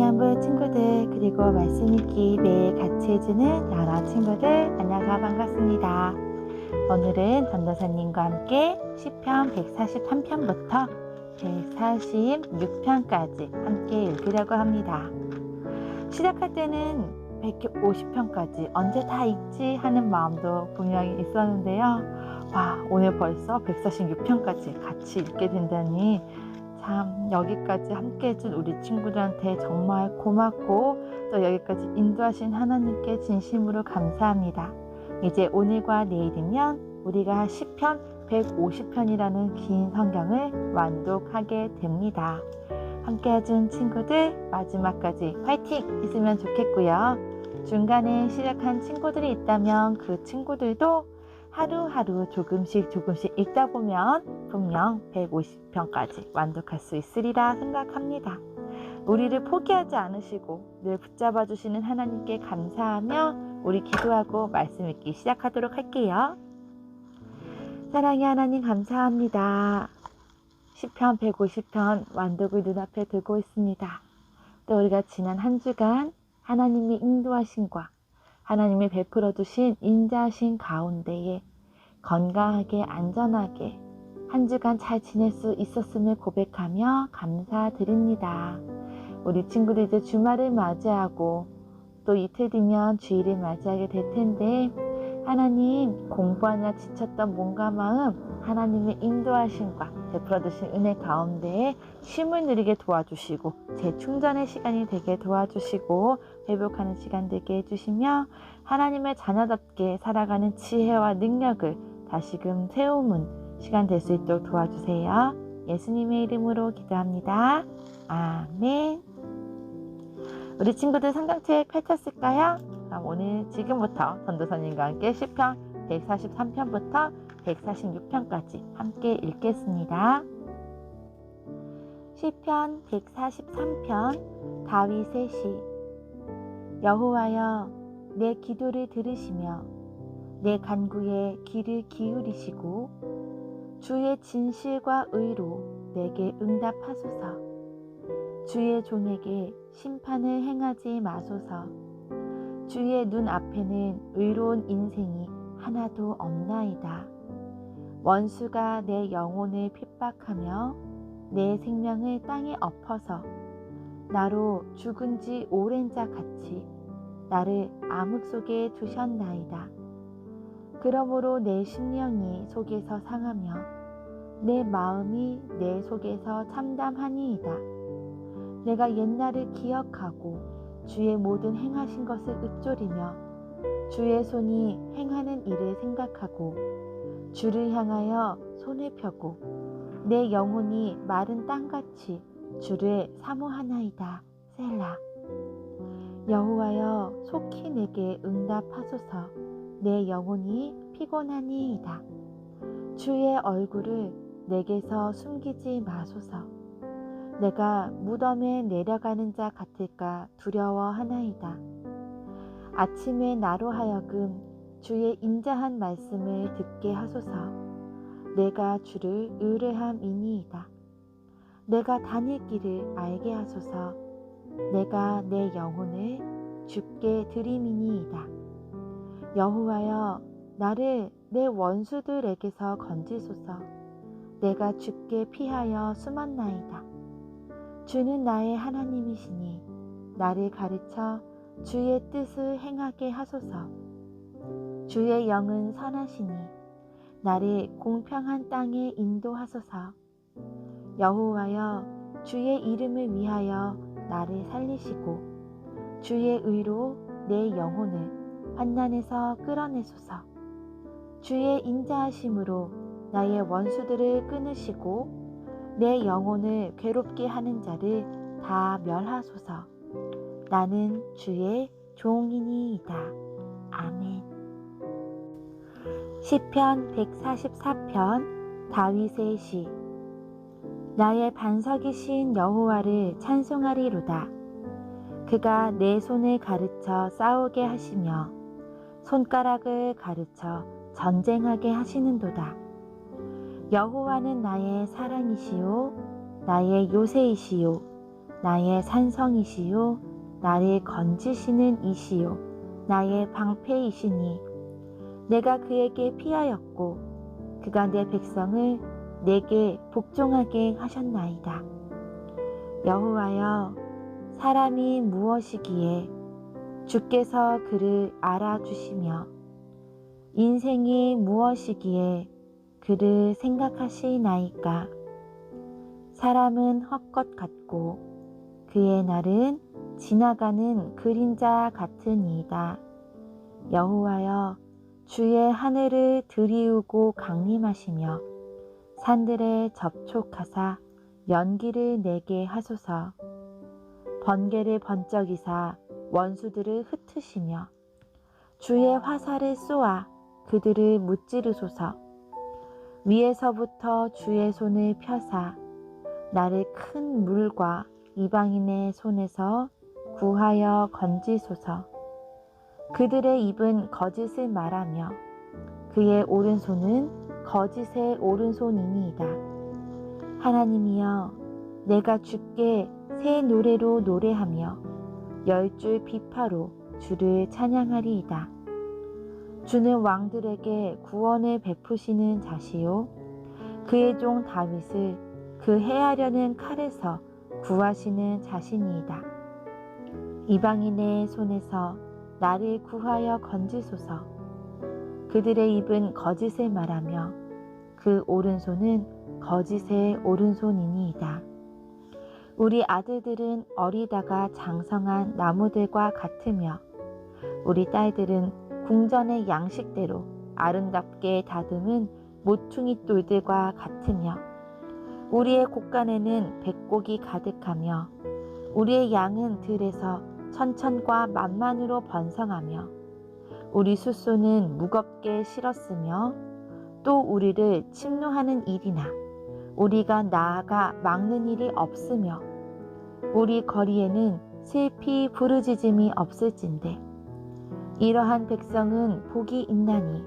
청년부 친구들 그리고 말씀 읽기 매일 같이 해주는 여러 친구들 안녕하세요 반갑습니다. 오늘은 전도사님과 함께 시편 143편부터 146편까지 함께 읽으려고 합니다. 시작할 때는 150편까지 언제 다 읽지 하는 마음도 분명히 있었는데요. 와 오늘 벌써 146편까지 같이 읽게 된다니 참 여기까지 함께 해준 우리 친구들한테 정말 고맙고 또 여기까지 인도하신 하나님께 진심으로 감사합니다. 이제 오늘과 내일이면 우리가 시편 150편이라는 긴 성경을 완독하게 됩니다. 함께 해준 친구들 마지막까지 화이팅 했으면 좋겠고요. 중간에 시작한 친구들이 있다면 그 친구들도 하루하루 조금씩 조금씩 읽다 보면 분명 150편까지 완독할 수 있으리라 생각합니다. 우리를 포기하지 않으시고 늘 붙잡아 주시는 하나님께 감사하며 우리 기도하고 말씀 읽기 시작하도록 할게요. 사랑의 하나님 감사합니다. 10편 150편 완독을 눈앞에 두고 있습니다. 또 우리가 지난 한 주간 하나님의 인도하심과 하나님이 베풀어 주신 인자하신 가운데에 건강하게 안전하게 한 주간 잘 지낼 수 있었음을 고백하며 감사드립니다. 우리 친구들 이제 주말을 맞이하고 또 이틀 뒤면 주일을 맞이하게 될 텐데 하나님 공부하냐 지쳤던 몸과 마음 하나님의 인도하심과 베풀어 주신 은혜 가운데에 쉼을 누리게 도와주시고 재충전의 시간이 되게 도와주시고 회복하는 시간 되게 해주시며 하나님의 자녀답게 살아가는 지혜와 능력을 다시금 세우는 시간 될 수 있도록 도와주세요. 예수님의 이름으로 기도합니다. 아멘. 우리 친구들 성경책 펼쳤을까요? 그럼 오늘 지금부터 전도사님과 함께 시편 143편부터 146편까지 함께 읽겠습니다. 시편 143편 다윗의 시 여호와여 내 기도를 들으시며 내 간구에 귀를 기울이시고 주의 진실과 의로 내게 응답하소서 주의 종에게 심판을 행하지 마소서 주의 눈 앞에는 의로운 인생이 하나도 없나이다. 원수가 내 영혼을 핍박하며 내 생명을 땅에 엎어서 나로 죽은 지 오랜 자 같이 나를 암흑 속에 두셨나이다. 그러므로 내 심령이 속에서 상하며 내 마음이 내 속에서 참담하니이다. 내가 옛날을 기억하고 주의 모든 행하신 것을 읊조리며 주의 손이 행하는 일을 생각하고 주를 향하여 손을 펴고 내 영혼이 마른 땅같이 주를 사모하나이다. 셀라. 여호와여 속히 내게 응답하소서 내 영혼이 피곤하니이다. 주의 얼굴을 내게서 숨기지 마소서. 내가 무덤에 내려가는 자 같을까 두려워하나이다. 아침에 나로 하여금 주의 인자한 말씀을 듣게 하소서. 내가 주를 의뢰함이니이다. 내가 다닐 길을 알게 하소서. 내가 내 영혼을 주께 드림이니이다. 여호와여 나를 내 원수들에게서 건지소서. 내가 주께 피하여 숨었나이다. 주는 나의 하나님이시니 나를 가르쳐 주의 뜻을 행하게 하소서. 주의 영은 선하시니 나를 공평한 땅에 인도하소서. 여호와여 주의 이름을 위하여 나를 살리시고 주의 의로 내 영혼을 환난에서 끌어내소서. 주의 인자하심으로 나의 원수들을 끊으시고 내 영혼을 괴롭게 하는 자를 다 멸하소서. 나는 주의 종이니이다. 아멘. 시편 144편 다윗의 시 나의 반석이신 여호와를 찬송하리로다. 그가 내 손을 가르쳐 싸우게 하시며 손가락을 가르쳐 전쟁하게 하시는도다. 여호와는 나의 사랑이시요 나의 요새이시요 나의 산성이시요 나를 건지시는 이시요 나의 방패이시니 내가 그에게 피하였고 그가 내 백성을 내게 복종하게 하셨나이다. 여호와여 사람이 무엇이기에 주께서 그를 알아주시며 인생이 무엇이기에 그를 생각하시나이까 사람은 헛것 같고 그의 날은 지나가는 그림자 같으니이다. 여호와여 주의 하늘을 들이우고 강림하시며 산들에 접촉하사 연기를 내게 하소서. 번개를 번쩍이사 원수들을 흩으시며 주의 화살을 쏘아 그들을 무찌르소서. 위에서부터 주의 손을 펴사 나를 큰 물과 이방인의 손에서 구하여 건지소서. 그들의 입은 거짓을 말하며 그의 오른손은 거짓의 오른손이니이다. 하나님이여 내가 주께 새 노래로 노래하며 열 줄 비파로 주를 찬양하리이다. 주는 왕들에게 구원을 베푸시는 자시요 그의 종 다윗을 그 해하려는 칼에서 구하시는 자신이이다. 이방인의 손에서 나를 구하여 건지소서. 그들의 입은 거짓을 말하며 그 오른손은 거짓의 오른손이니이다. 우리 아들들은 어리다가 장성한 나무들과 같으며 우리 딸들은 궁전의 양식대로 아름답게 다듬은 모퉁이 돌들과 같으며 우리의 곳간에는 백곡이 가득하며 우리의 양은 들에서 천천과 만만으로 번성하며 우리 숫소는 무겁게 실었으며 또 우리를 침노하는 일이나 우리가 나아가 막는 일이 없으며 우리 거리에는 슬피 부르짖음이 없을진데 이러한 백성은 복이 있나니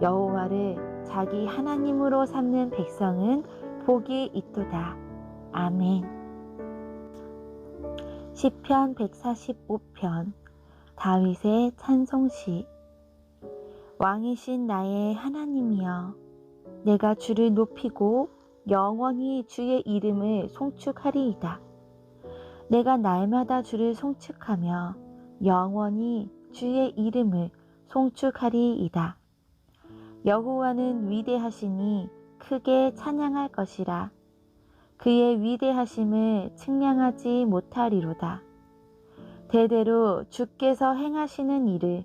여호와를 자기 하나님으로 삼는 백성은 복이 있도다. 아멘. 시편 145편 다윗의 찬송시 왕이신 나의 하나님이여 내가 주를 높이고 영원히 주의 이름을 송축하리이다. 내가 날마다 주를 송축하며 영원히 주의 이름을 송축하리이다. 여호와는 위대하시니 크게 찬양할 것이라. 그의 위대하심을 측량하지 못하리로다. 대대로 주께서 행하시는 일을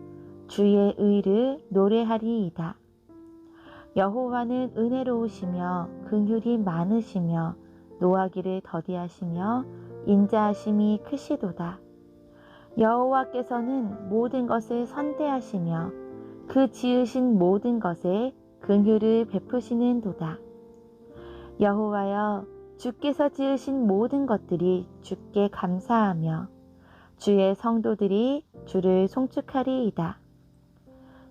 주의 의를 노래하리이다. 여호와는 은혜로우시며 긍휼이 많으시며 노하기를 더디하시며 인자하심이 크시도다. 여호와께서는 모든 것을 선대하시며 그 지으신 모든 것에 긍휼을 베푸시는 도다. 여호와여 주께서 지으신 모든 것들이 주께 감사하며 주의 성도들이 주를 송축하리이다.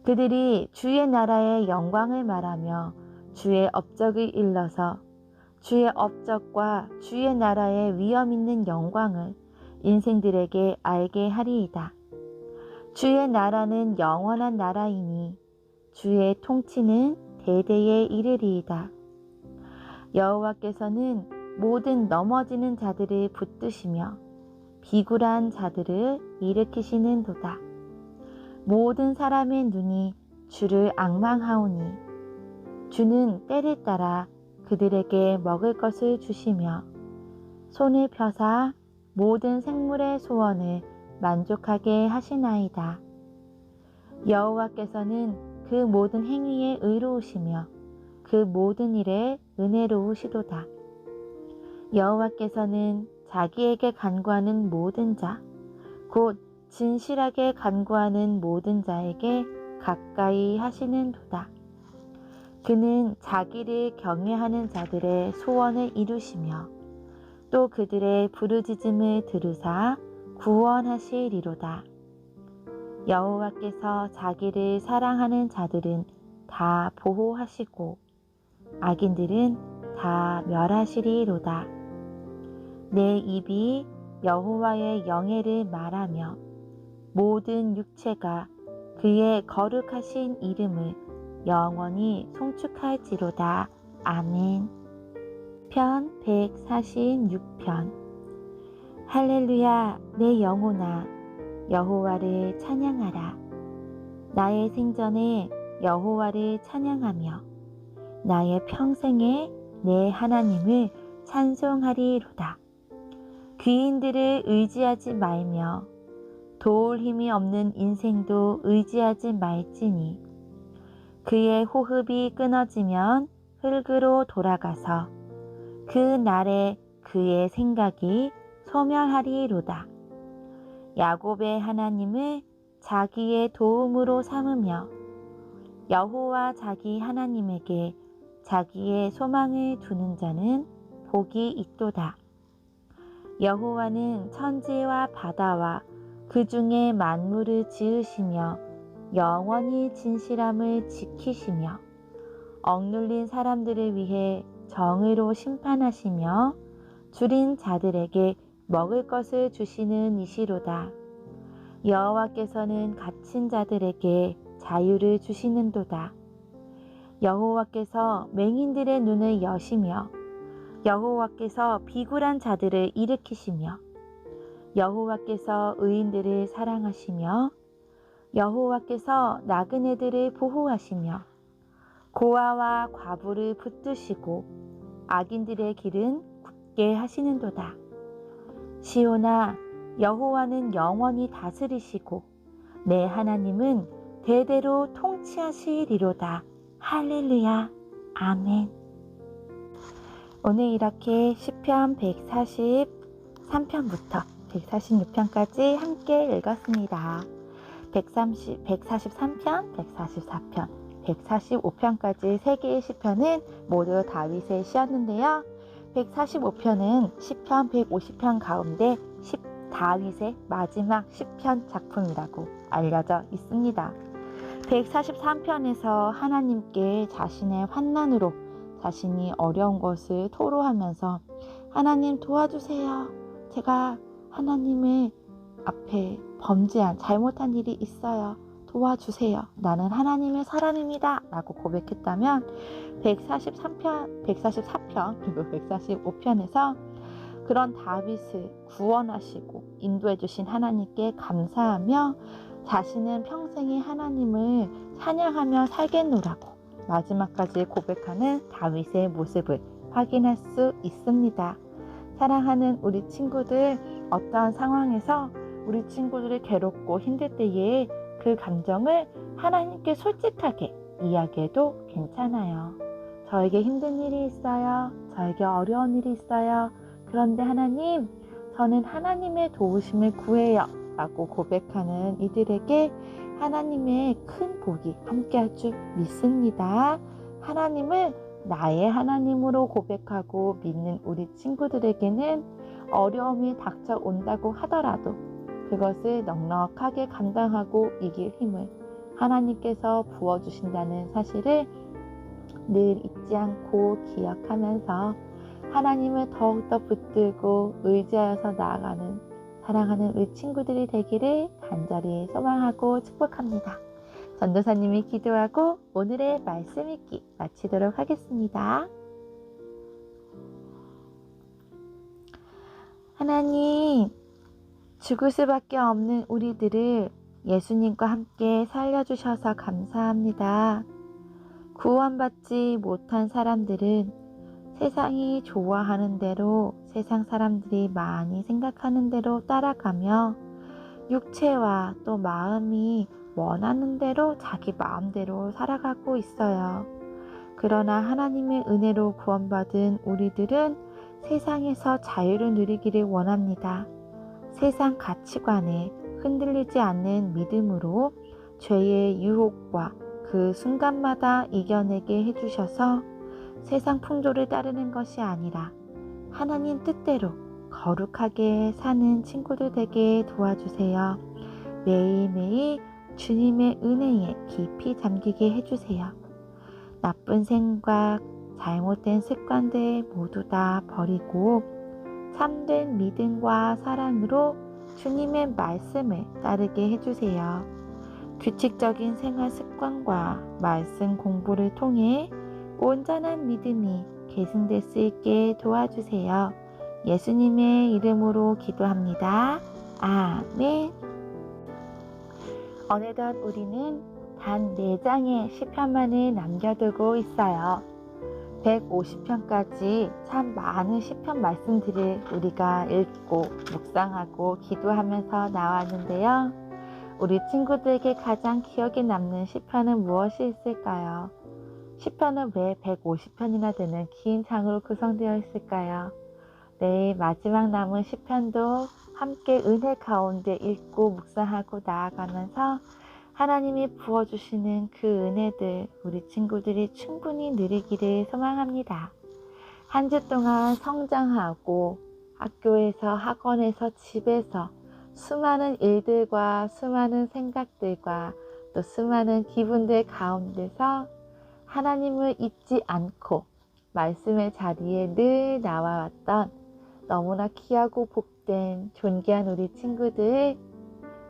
그들이 주의 나라의 영광을 말하며 주의 업적을 일러서 주의 업적과 주의 나라의 위엄 있는 영광을 인생들에게 알게 하리이다. 주의 나라는 영원한 나라이니 주의 통치는 대대에 이르리이다. 여호와께서는 모든 넘어지는 자들을 붙드시며 비굴한 자들을 일으키시는 도다. 모든 사람의 눈이 주를 악망하오니 주는 때를 따라 그들에게 먹을 것을 주시며 손을 펴사 모든 생물의 소원을 만족하게 하시나이다. 여호와께서는 그 모든 행위에 의로우시며 그 모든 일에 은혜로우시도다. 여호와께서는 자기에게 간구하는 모든 자, 곧 진실하게 간구하는 모든 자에게 가까이 하시는 도다. 그는 자기를 경외하는 자들의 소원을 이루시며 또 그들의 부르짖음을 들으사 구원하시리로다. 여호와께서 자기를 사랑하는 자들은 다 보호하시고 악인들은 다 멸하시리로다. 내 입이 여호와의 영예를 말하며 모든 육체가 그의 거룩하신 이름을 영원히 송축할지로다. 아멘. 편 146편 할렐루야 내 영혼아 여호와를 찬양하라. 나의 생전에 여호와를 찬양하며 나의 평생에 내 하나님을 찬송하리로다. 귀인들을 의지하지 말며 도울 힘이 없는 인생도 의지하지 말지니 그의 호흡이 끊어지면 흙으로 돌아가서 그 날에 그의 생각이 소멸하리로다. 야곱의 하나님을 자기의 도움으로 삼으며 여호와 자기 하나님에게 자기의 소망을 두는 자는 복이 있도다. 여호와는 천지와 바다와 그 중에 만물을 지으시며 영원히 진실함을 지키시며 억눌린 사람들을 위해 정의로 심판하시며 줄인 자들에게 먹을 것을 주시는 이시로다. 여호와께서는 갇힌 자들에게 자유를 주시는도다. 여호와께서 맹인들의 눈을 여시며 여호와께서 비굴한 자들을 일으키시며 여호와께서 의인들을 사랑하시며 여호와께서 나그네들을 보호하시며 고아와 과부를 붙드시고 악인들의 길은 굳게 하시는도다. 시오나 여호와는 영원히 다스리시고 내 하나님은 대대로 통치하시리로다. 할렐루야. 아멘. 오늘 이렇게 시편 143편부터 146편까지 함께 읽었습니다. 130, 143편, 144편, 145편까지 세 개의 시편은 모두 다윗의 시였는데요. 145편은 시편 150편 가운데 10 다윗의 마지막 시편 작품이라고 알려져 있습니다. 143편에서 하나님께 자신의 환난으로 자신이 어려운 것을 토로하면서 하나님 도와주세요. 제가 하나님의 앞에 범죄한 잘못한 일이 있어요. 도와주세요. 나는 하나님의 사람입니다. 라고 고백했다면 143편, 144편, 그리고 145편에서 그런 다윗을 구원하시고 인도해 주신 하나님께 감사하며 자신은 평생에 하나님을 찬양하며 살겠노라고 마지막까지 고백하는 다윗의 모습을 확인할 수 있습니다. 사랑하는 우리 친구들, 어떠한 상황에서 우리 친구들이 괴롭고 힘들 때에 그 감정을 하나님께 솔직하게 이야기해도 괜찮아요. 저에게 힘든 일이 있어요. 저에게 어려운 일이 있어요. 그런데 하나님, 저는 하나님의 도우심을 구해요. 라고 고백하는 이들에게 하나님의 큰 복이 함께할 줄 믿습니다. 하나님을 나의 하나님으로 고백하고 믿는 우리 친구들에게는 어려움이 닥쳐온다고 하더라도 그것을 넉넉하게 감당하고 이길 힘을 하나님께서 부어주신다는 사실을 늘 잊지 않고 기억하면서 하나님을 더욱더 붙들고 의지하여서 나아가는 사랑하는 우리 친구들이 되기를 간절히 소망하고 축복합니다. 전도사님이 기도하고 오늘의 말씀 읽기 마치도록 하겠습니다. 하나님, 죽을 수밖에 없는 우리들을 예수님과 함께 살려주셔서 감사합니다. 구원받지 못한 사람들은 세상이 좋아하는 대로 세상 사람들이 많이 생각하는 대로 따라가며 육체와 또 마음이 원하는 대로 자기 마음대로 살아가고 있어요. 그러나 하나님의 은혜로 구원받은 우리들은 세상에서 자유를 누리기를 원합니다. 세상 가치관에 흔들리지 않는 믿음으로 죄의 유혹과 그 순간마다 이겨내게 해주셔서 세상 풍조를 따르는 것이 아니라 하나님 뜻대로 거룩하게 사는 친구들 되게 도와주세요. 매일매일 주님의 은혜에 깊이 잠기게 해주세요. 나쁜 생각, 잘못된 습관들 모두 다 버리고 참된 믿음과 사랑으로 주님의 말씀을 따르게 해주세요. 규칙적인 생활 습관과 말씀 공부를 통해 온전한 믿음이 계승될 수 있게 도와주세요. 예수님의 이름으로 기도합니다. 아멘. 어느덧 우리는 단 4장의 시편만을 남겨두고 있어요. 150편까지 참 많은 시편 말씀들을 우리가 읽고 묵상하고 기도하면서 나왔는데요. 우리 친구들에게 가장 기억에 남는 시편은 무엇이 있을까요? 시편은 왜 150편이나 되는 긴 장으로 구성되어 있을까요? 네, 마지막 남은 시편도 함께 은혜 가운데 읽고 묵상하고 나아가면서 하나님이 부어주시는 그 은혜들 우리 친구들이 충분히 누리기를 소망합니다. 한 주 동안 성장하고 학교에서 학원에서 집에서 수많은 일들과 수많은 생각들과 또 수많은 기분들 가운데서 하나님을 잊지 않고 말씀의 자리에 늘 나와왔던 너무나 귀하고 복된 존귀한 우리 친구들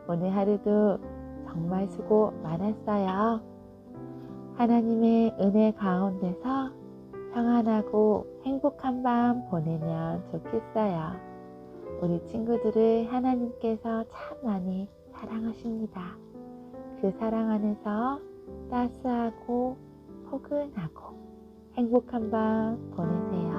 오늘 하루도 정말 수고 많았어요. 하나님의 은혜 가운데서 평안하고 행복한 밤 보내면 좋겠어요. 우리 친구들을 하나님께서 참 많이 사랑하십니다. 그 사랑 안에서 따스하고 포근하고 행복한 밤 보내세요.